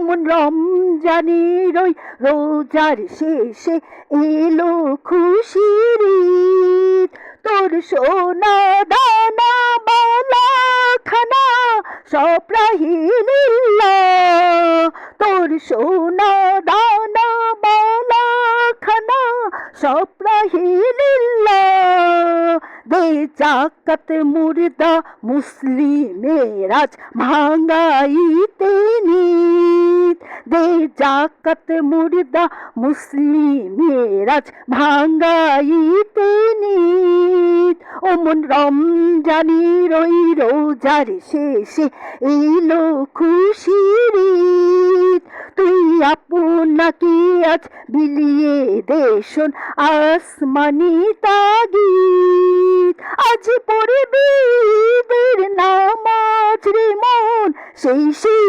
ওমন রমজানের ওই রোজার শেষে এলো খুশির। তোর সোনা দানা, বালা, খানা, সব রাহিলিল্লাহ তোর সোনা দানা, বালা, খানা, সব রাহিলিল্লাহ দে জাকাত মুর্দা মুসলিমের আজ ভাঙ্গাইতে নিত দে জাকাত মুর্দা মুসলিমের আজ ভাঙ্গাইতে নিত ওমন রমজানির ওই রোজার শেষে এলো। তুই আপনাকে আজ বিলিয়ে দেশন আসমানি তাগিদ আজ পড়বি নামাজ রে মন সেই গাহে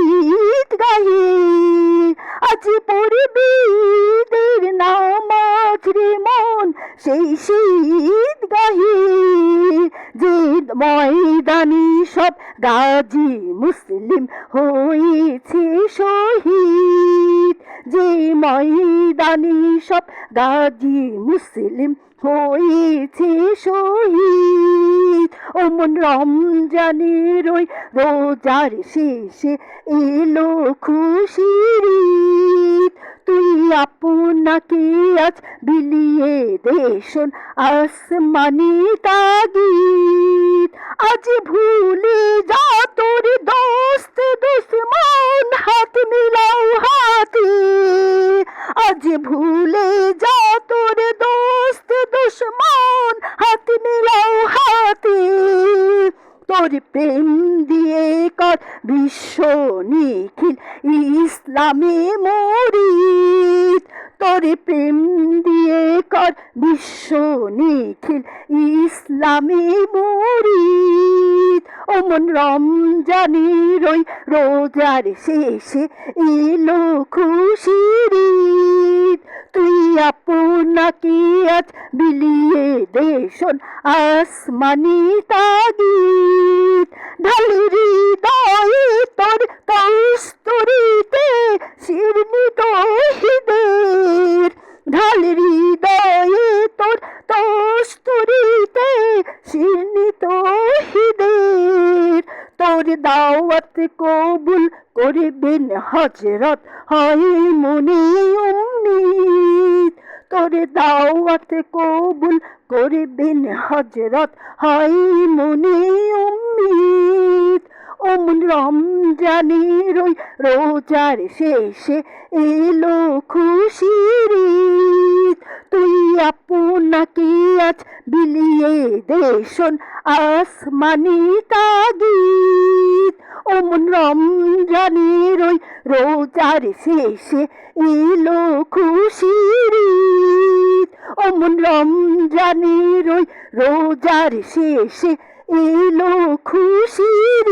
আজ পড়বি ঈদের নামাজ মন, সেই শীত গাহে যে ময়দানি সব গাজী মুসলিম হয়েছে শহীদ। যে ময়দানি সব গাজী মুসলিম হয়েছে শহীদ। ওমন রমজানের ওই রোজার শেষে এলো খুশির আজ বিলিয়ে দেশন আসমানি তাগিদ। আজ ভুলে যা তোর দোস্ত দুশ্মন হাত মিলাও হাতে আজ ভুলে যা তোর দোস্ত দুশ্মন হাত মিলাও হাতে তোর প্রেম দিয়ে কর বিশ্ব নিখিল ইসলামে মরিত তোর প্রেম দিয়ে কর বিশ্ব নিখিল ইসলামে মরিত ওমন রমজানের ওই রোজার শেষে এলো খুশির। তুই আপনাকে আজ বিলিয়ে দেশন আসমানি তাগিদ ঢালি হৃদয়ে তোর কৌস্তরিতে শিরনি তহিদের ঢাল হৃদয়ে তোর তস্তরিতে শিরনি তহিদের তোর দাওয়াত কবুল করবেন হজরত হয় মনে উম্মিদ দাও দাওয়াত কবুল করিবেন হজরত হাই মনে উম্মিদ ওমন রমজানের ওই রোজার শেষে এলো খুশির। তুই আপনাকে আজ বিলিয়ে দেশন আসমানি তাগিদ ওমন রমজানের ওই রোজার শেষে এলো খুশির। ওমন রমজানের ওই রোজার শেষে এলো খুশির।